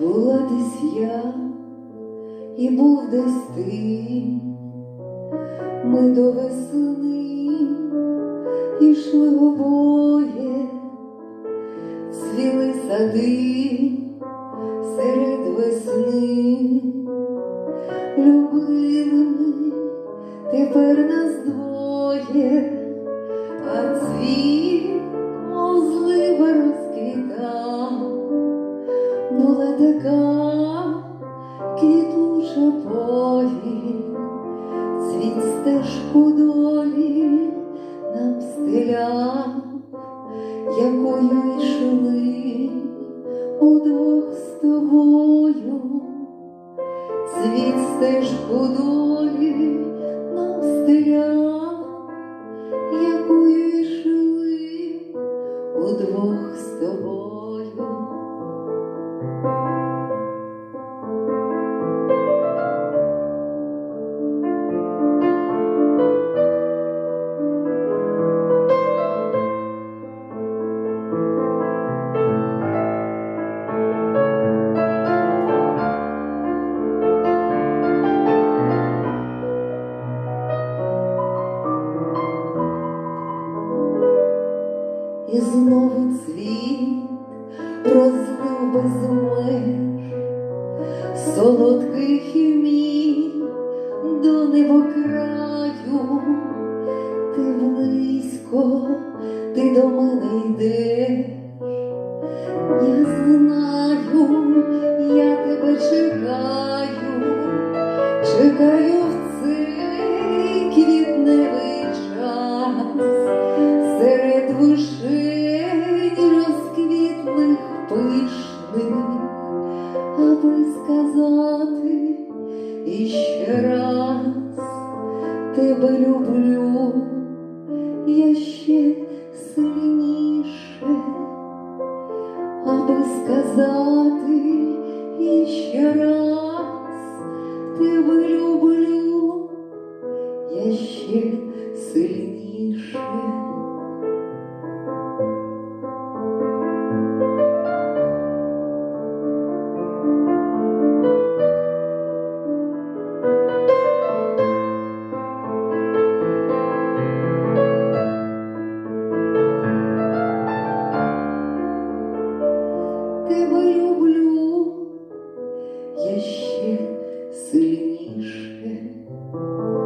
Була десь я і був десь ти, ми до весни ішли обоє, цвіли сади серед весни, любили ми тепер нас двоє. Була така квітуча повінь, цвіт стежку долі нам стиляв, якою йшли удвох з тобою, цвіт стежку долі І знову цвіт розлив без меж солодких імінь до небокраю, ти близько, ти до мене йдеш, тебе люблю, я ще сильніше, аби сказати іще раз тебе люблю, …イイ、